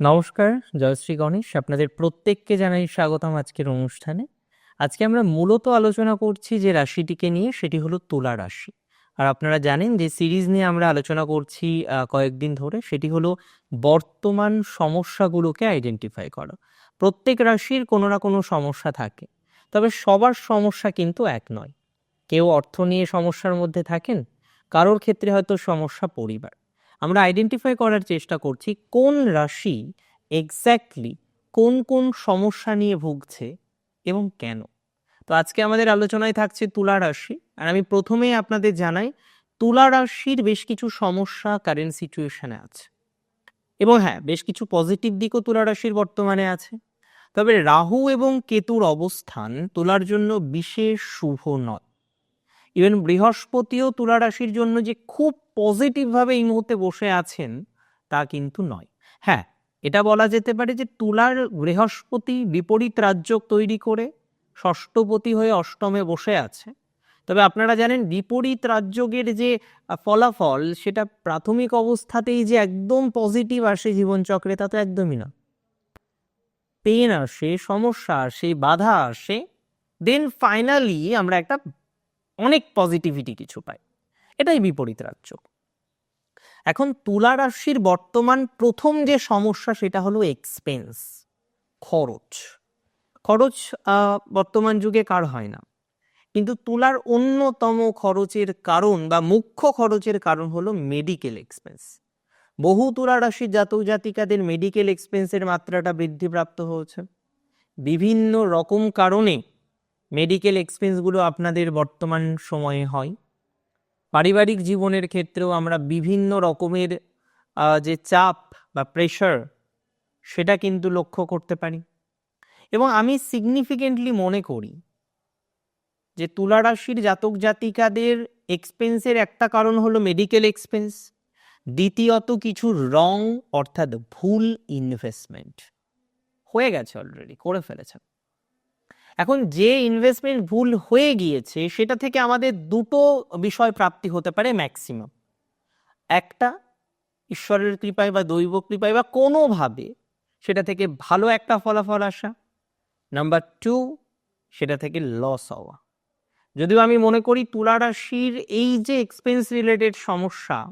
নমস্কার, জয়শ্রী গণেশ। আপনাদের প্রত্যেককে জানাই স্বাগতম আজকের অনুষ্ঠানে। আজকে আমরা মূলত আলোচনা করছি যে রাশিটিকে নিয়ে, সেটি হলো তুলা রাশি। আর আপনারা জানেন যে সিরিজ নিয়ে আমরা আলোচনা করছি কয়েকদিন ধরে, সেটি হলো বর্তমান সমস্যাগুলোকে আইডেন্টিফাই করা। প্রত্যেক রাশির কোনো না কোনো সমস্যা থাকে, তবে সবার সমস্যা কিন্তু এক নয়। কেউ অর্থ নিয়ে সমস্যার মধ্যে থাকেন, কারোর ক্ষেত্রে হয়তো সমস্যা পরিবার। আমরা আইডেন্টিফাই করার চেষ্টা করছি কোন রাশি এক্স্যাক্টলি কোন কোন সমস্যা নিয়ে ভুগছে এবং কেন। তো আজকে আমাদের আলোচনায় থাকছে তুলা রাশি। আর আমি প্রথমেই আপনাদের জানাই, তুলা রাশির বেশ কিছু সমস্যা কারেন্ট সিচুয়েশনে আছে। এবং হ্যাঁ বেশ কিছু পজিটিভ দিকও তুলা রাশির বর্তমানে আছে। তবে রাহু এবং কেতুর অবস্থান তুলার জন্য বিশেষ শুভ নয়। ইভেন বৃহস্পতিও তুলা রাশির জন্য যে খুব পজিটিভভাবে এই মুহূর্তে বসে আছেন, তা কিন্তু নয়। হ্যাঁ এটা বলা যেতে পারে যে তুলার বৃহস্পতি বিপরীত রাজ্য তৈরি করে ষষ্ঠপতি হয়ে অষ্টমে বসে আছে। তবে আপনারা জানেন বিপরীত রাজ্যের যে ফলাফল, সেটা প্রাথমিক অবস্থাতেই যে একদম পজিটিভ আসে জীবনচক্রে তা তো একদমই না। পেন আসে, সমস্যা আসে, বাধা আসে দেন ফাইনালি আমরা একটা অনেক পজিটিভিটি কিছু পাই। এটাই বিপরীত রাজ্য। এখন তুলা রাশির বর্তমান প্রথম যে সমস্যা সেটা হলো এক্সপেন্স খরচ। খরচ বর্তমান যুগে কার হয় না। কিন্তু তুলার অন্যতম খরচের কারণ বা মুখ্য খরচের কারণ হলো মেডিকেল এক্সপেন্স বহু তুলা রাশির জাতক জাতিকাদের মেডিকেল এক্সপেন্সের মাত্রাটা বৃদ্ধিপ্রাপ্ত হয়েছে। বিভিন্ন রকম কারণে মেডিকেল এক্সপেন্সগুলো আপনাদের বর্তমান সময়ে হয়। পারিবারিক জীবনের ক্ষেত্রেও আমরা বিভিন্ন রকমের যে চাপ বা প্রেশার সেটা কিন্তু লক্ষ্য করতে পারি। এবং আমি সিগনিফিকেন্টলি মনে করি যে তুলা রাশির জাতক জাতিকাদের এক্সপেন্সের একটা কারণ হলো মেডিকেল এক্সপেন্স দ্বিতীয়ত কিছু রং অর্থাৎ ভুল ইনভেস্টমেন্ট হয়ে গেছে অলরেডি করে ফেলেছেন। এখন যে ইনভেস্টমেন্ট ভুল হয়ে গিয়েছে, সেটা থেকে আমাদের দুটো বিষয় প্রাপ্তি হতে পারে ম্যাক্সিমাম একটা, ঈশ্বরের কৃপায় বা দৈব কৃপায় বা কোনোভাবে সেটা থেকে ভালো একটা ফলাফল আসা। নাম্বার টু সেটা থেকে লস হওয়া। যদিও আমি মনে করি তুলা রাশির এই যে এক্সপেন্স রিলেটেড সমস্যা,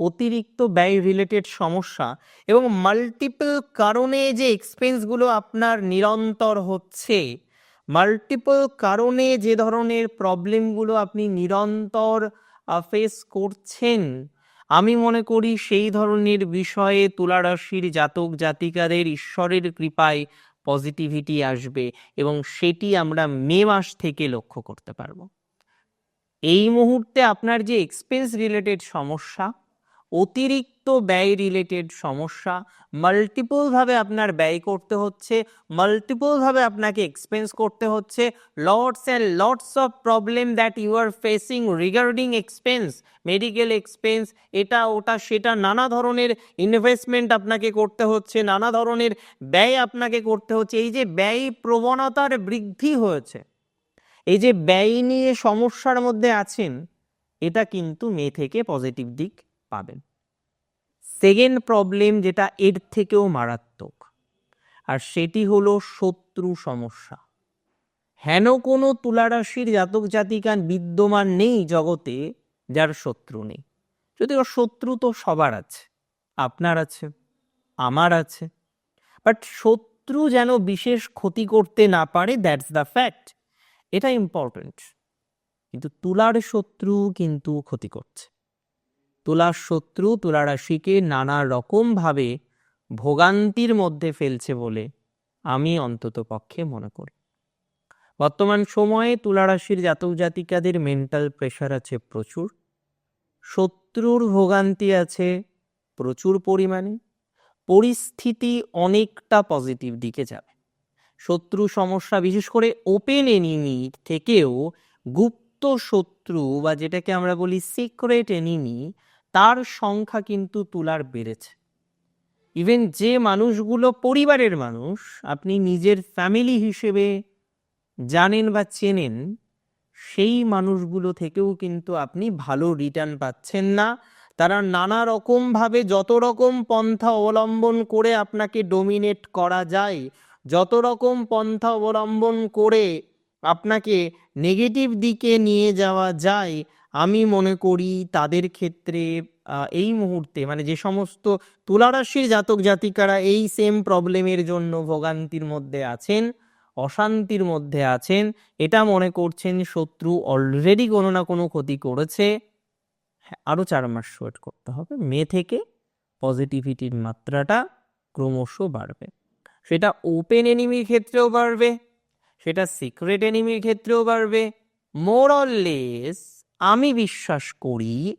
অতিরিক্ত ব্যয় রিলেটেড সমস্যা এবং মাল্টিপল কারণে যে এক্সপেন্সগুলো আপনার নিরন্তর হচ্ছে মাল্টিপল কারণে যে ধরনের প্রবলেমগুলো আপনি নিরন্তর ফেস করছেন, আমি মনে করি সেই ধরনের বিষয়ে তুলারাশির জাতক জাতিকাদের ঈশ্বরের কৃপায় পজিটিভিটি আসবে এবং সেটি আমরা মে মাস থেকে লক্ষ্য করতে পারব। এই মুহূর্তে আপনার যে এক্সপেন্স রিলেটেড সমস্যা অতিরিক্ত ব্যয় রিলেটেড সমস্যা মাল্টিপল ভাবে আপনার ব্যয় করতে হচ্ছে মাল্টিপল ভাবে আপনাকে এক্সপেন্স করতে হচ্ছে lots and lots of problem that you are facing regarding expense medical expense এটা, ওটা, সেটা, নানা ধরনের ইনভেস্টমেন্ট আপনাকে করতে হচ্ছে, নানা ধরনের ব্যয় আপনাকে করতে হচ্ছে, এই যে ব্যয় প্রবণতার বৃদ্ধি হয়েছে, এই যে ব্যয় নিয়ে সমস্যার মধ্যে আছেন, এটা কিন্তু মে থেকে পজিটিভ দিক পাবেন। সেকেন্ড প্রবলেম যেটা এর থেকেও মারাত্মক, আর সেটি হলো শত্রু সমস্যা। হেন কোনো তুলারাশির জাতক জাতিকান বিদ্যমান নেই জগতে যার শত্রু নেই। যদিও শত্রু তো সবার আছে, আপনার আছে, আমার আছে বাট শত্রু যেন বিশেষ ক্ষতি করতে না পারে দ্যাটস দ্য ফ্যাক্ট এটা ইম্পর্টেন্ট কিন্তু তুলার শত্রু কিন্তু ক্ষতি করছে। তুলার শত্রু তুলা রাশিকে নানা রকমভাবে ভোগান্তির মধ্যে ফেলছে বলে আমি অন্তত পক্ষে মনে করি। বর্তমান সময়ে তুলা রাশির জাতক জাতিকাদের মেন্টাল প্রেশার আছে প্রচুর। শত্রুর ভোগান্তি আছে প্রচুর পরিমাণে। পরিস্থিতি অনেকটা পজিটিভ দিকে যাবে। শত্রু সমস্যা, বিশেষ করে ওপেন এনিমি থেকেও গুপ্ত শত্রু বা যেটাকে আমরা বলি সিক্রেট এনিমি তার সংখ্যা কিন্তু তুলার বেড়েছে। ইভেন যে মানুষগুলো পরিবারের মানুষ, আপনি নিজের ফ্যামিলি হিসেবে জানেন বা চেনেন, সেই মানুষগুলো থেকেও কিন্তু আপনি ভালো রিটার্ন পাচ্ছেন না। তারা নানা রকমভাবে যত রকম পন্থা অবলম্বন করে আপনাকে ডোমিনেট করা যায়, যত রকম পন্থা অবলম্বন করে আপনাকে নেগেটিভ দিকে নিয়ে যাওয়া যায় আমি মনে করি তাদের ক্ষেত্রে এই মুহূর্তে মানে যে সমস্ত তুলারাশির জাতক জাতিকারা এই সেম প্রবলেমের জন্য ভোগান্তির মধ্যে আছেন অশান্তির মধ্যে আছেন এটা মনে করছেন শত্রু অলরেডি কোনো না কোনো ক্ষতি করেছে। হ্যাঁ, আরও চার মাস ওয়েট করতে হবে। মে থেকে পজিটিভিটির মাত্রাটা ক্রমশ বাড়বে। সেটা ওপেন এনিমির ক্ষেত্রেও বাড়বে সেটা সিক্রেট এনিমির ক্ষেত্রেও বাড়বে। মোর লেস আমি বিশ্বাস করি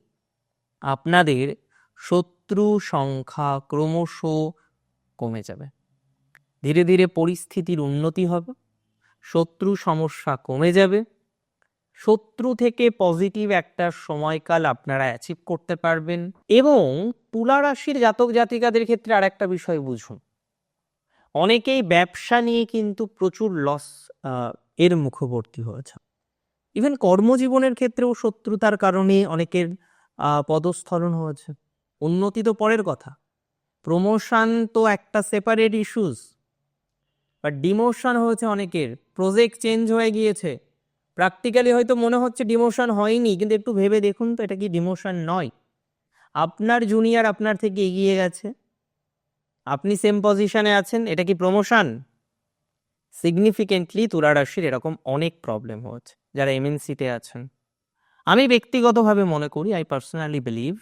আপনাদের শত্রু সংখ্যা ক্রমশ কমে যাবে। ধীরে ধীরে পরিস্থিতির উন্নতি হবে, শত্রু সমস্যা কমে যাবে। শত্রু থেকে পজিটিভ একটা সময়কাল আপনারা অ্যাচিভ করতে পারবেন এবং তুলা রাশির জাতক জাতিকাদের ক্ষেত্রে আর একটা বিষয় বুঝুন। অনেকেই ব্যবসা নিয়ে কিন্তু প্রচুর লস এর মুখবর্তী হয়েছে ইভেন কর্মজীবনের ক্ষেত্রেও শত্রুতার কারণে অনেকের পদস্থলন হয়েছে। উন্নতি তো পরের কথা। প্রমোশন তো একটা সেপারেট ইস্যুস বাট ডিমোশন হয়েছে অনেকের। প্রজেক্ট চেঞ্জ হয়ে গিয়েছে। প্র্যাকটিক্যালি হয়তো মনে হচ্ছে ডিমোশন হয়নি, কিন্তু একটু ভেবে দেখুন তো এটা কি ডিমোশন নয়। আপনার জুনিয়র আপনার থেকে এগিয়ে গেছে। আপনি সেম পজিশনে আছেন, এটা কি প্রমোশন সিগনিফিকেন্টলি তুলা রাশির এরকম অনেক প্রবলেম হচ্ছে, যারা এমএনসিতে আছেন। আমি ব্যক্তিগতভাবে মনে করি আই পার্সোনালি বিলিভ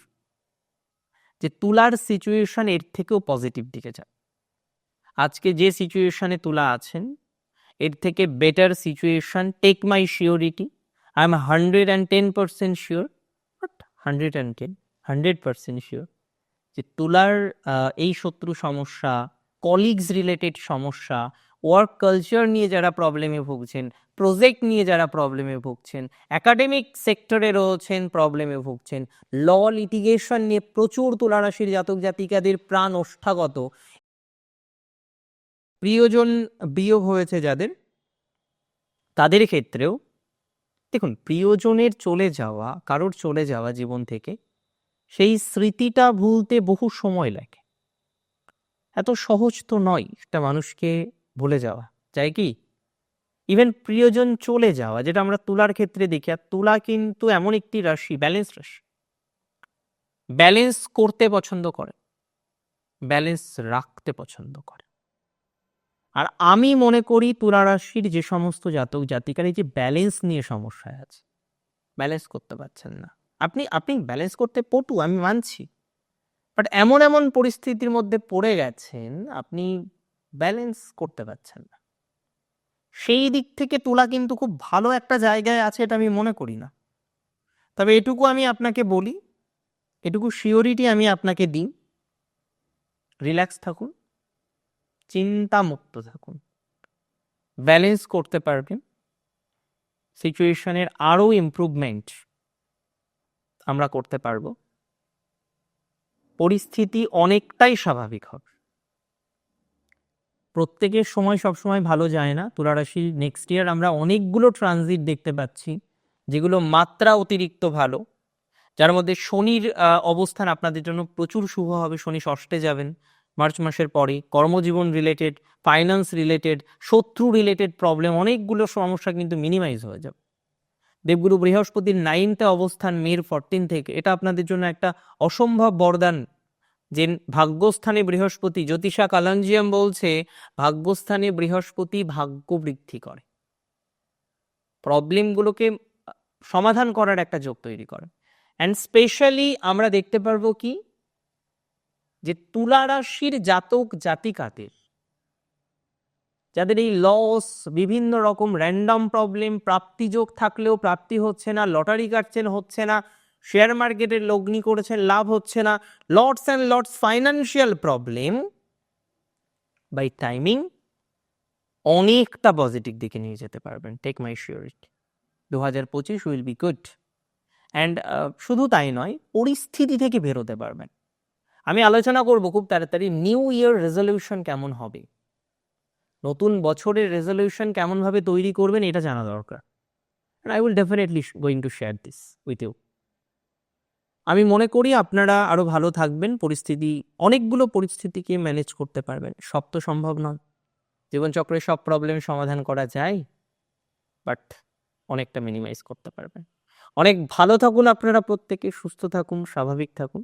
যে তুলার সিচুয়েশন এর থেকেও পজিটিভ দিকে যায়। আজকে যে সিচুয়েশনে তুলা আছেন, এর থেকে better situation take my surety I am hundred and ten percent sure but hundred and ten hundred percent sure যে তুলার এই শত্রু সমস্যা কলিগস রিলেটেড সমস্যা ওয়ার্ক কালচার নিয়ে যারা প্রবলেমে ভুগছেন প্রজেক্ট নিয়ে যারা প্রবলেমে ভুগছেন একাডেমিক সেক্টরে রয়েছেন প্রবলেমে ভুগছেন ল লিটিগেশন নিয়ে প্রচুর তুলারাশির জাতক জাতিকাদের প্রাণ ওষ্ঠাগত। প্রিয়জন বিয়োগ হয়েছে যাদের, তাদের ক্ষেত্রেও, দেখুন, প্রিয়জনের চলে যাওয়া, কারোর চলে যাওয়া জীবন থেকে, সেই স্মৃতিটা ভুলতে বহু সময় লাগে। এত সহজ তো নয় একটা মানুষকে ভুলে যাওয়া। যায় কি? ইভেন প্রিয়জন চলে যাওয়া, যেটা আমরা তুলার ক্ষেত্রে দেখি, আর তুলা কিন্তু এমন একটি রাশি ব্যালেন্স রাশি। ব্যালেন্স করতে পছন্দ করে ব্যালেন্স রাখতে পছন্দ করে। আর আমি মনে করি তুলা রাশির যে সমস্ত জাতক জাতিকার এই যে ব্যালেন্স নিয়ে সমস্যায় আছে ব্যালেন্স করতে পারছেন না। আপনি আপনি ব্যালেন্স করতে পটু, আমি মানছি। বাট এমন এমন পরিস্থিতির মধ্যে পড়ে গেছেন, আপনি ব্যালেন্স করতে পারছেন না। সেই দিক থেকে তুলা কিন্তু খুব ভালো একটা জায়গায় আছে এটা আমি মনে করি না। তবে এটুকু আমি আপনাকে বলি, এটুকু শিওরিটি আমি আপনাকে দিই। রিল্যাক্স থাকুন, চিন্তামুক্ত থাকুন। ব্যালেন্স করতে পারবেন। সিচুয়েশনের আরও ইমপ্রুভমেন্ট আমরা করতে পারব। পরিস্থিতি অনেকটাই স্বাভাবিক হবে। প্রত্যেকের সময় সবসময় ভালো যায় না। তুলারাশি নেক্সট ইয়ার আমরা অনেকগুলো ট্রানজিট দেখতে পাচ্ছি, যেগুলো মাত্রা অতিরিক্ত ভালো। যার মধ্যে শনির অবস্থান আপনাদের জন্য প্রচুর শুভ হবে। শনি ষষ্ঠে যাবেন, মার্চ মাসের পরে। কর্মজীবন রিলেটেড ফাইন্যান্স রিলেটেড শত্রু রিলেটেড প্রবলেম অনেকগুলো সমস্যা কিন্তু মিনিমাইজ হয়ে যাবে। দেবগুরু বৃহস্পতির নাইনতে অবস্থান, মের ফরটিন থেকে। এটা আপনাদের জন্য একটা অসম্ভব বরদান। যে ভাগ্যস্থানে বৃহস্পতি, জ্যোতিষা কালাঞ্জিয়াম বলছে, ভাগ্যস্থানে বৃহস্পতি ভাগ্য বৃদ্ধি করে। প্রবলেমগুলোকে সমাধান করার একটা যোগ তৈরি করে। অ্যান্ড স্পেশালি আমরা দেখতে পারব কি? যে তুলা রাশির জাতক জাতিকাদের, যাদের এই লস বিভিন্ন রকম র্যান্ডম প্রবলেম প্রাপ্তিযোগ থাকলেও প্রাপ্তি হচ্ছে না লটারি কাটছেন হচ্ছে না শেয়ার মার্কেটের লগ্নি করেছেন, লাভ হচ্ছে না। Lots and lots financial problem. By timing, অনেকটা পজিটিভ দিকে নিয়ে যেতে পারবেন। টেক মাই শিওরিটি দু হাজার পঁচিশ উইল বি গুড অ্যান্ড শুধু তাই নয়, পরিস্থিতি থেকে বেরোতে পারবেন। আমি আলোচনা করব খুব তাড়াতাড়ি নিউ ইয়ার রেজলিউশন কেমন হবে? নতুন বছরের রেজলিউশন কেমনভাবে তৈরি করবেন, এটা জানা দরকার। I will definitely going to share this with you আমি মনে করি আপনারা আরও ভালো থাকবেন, পরিস্থিতি, অনেকগুলো পরিস্থিতিকে ম্যানেজ করতে পারবেন। সব তো সম্ভব নয়। জীবনচক্রের সব প্রবলেম সমাধান করা যায় বাট অনেকটা মিনিমাইজ করতে পারবেন। অনেক ভালো থাকুন আপনারা প্রত্যেকে, সুস্থ থাকুন, স্বাভাবিক থাকুন।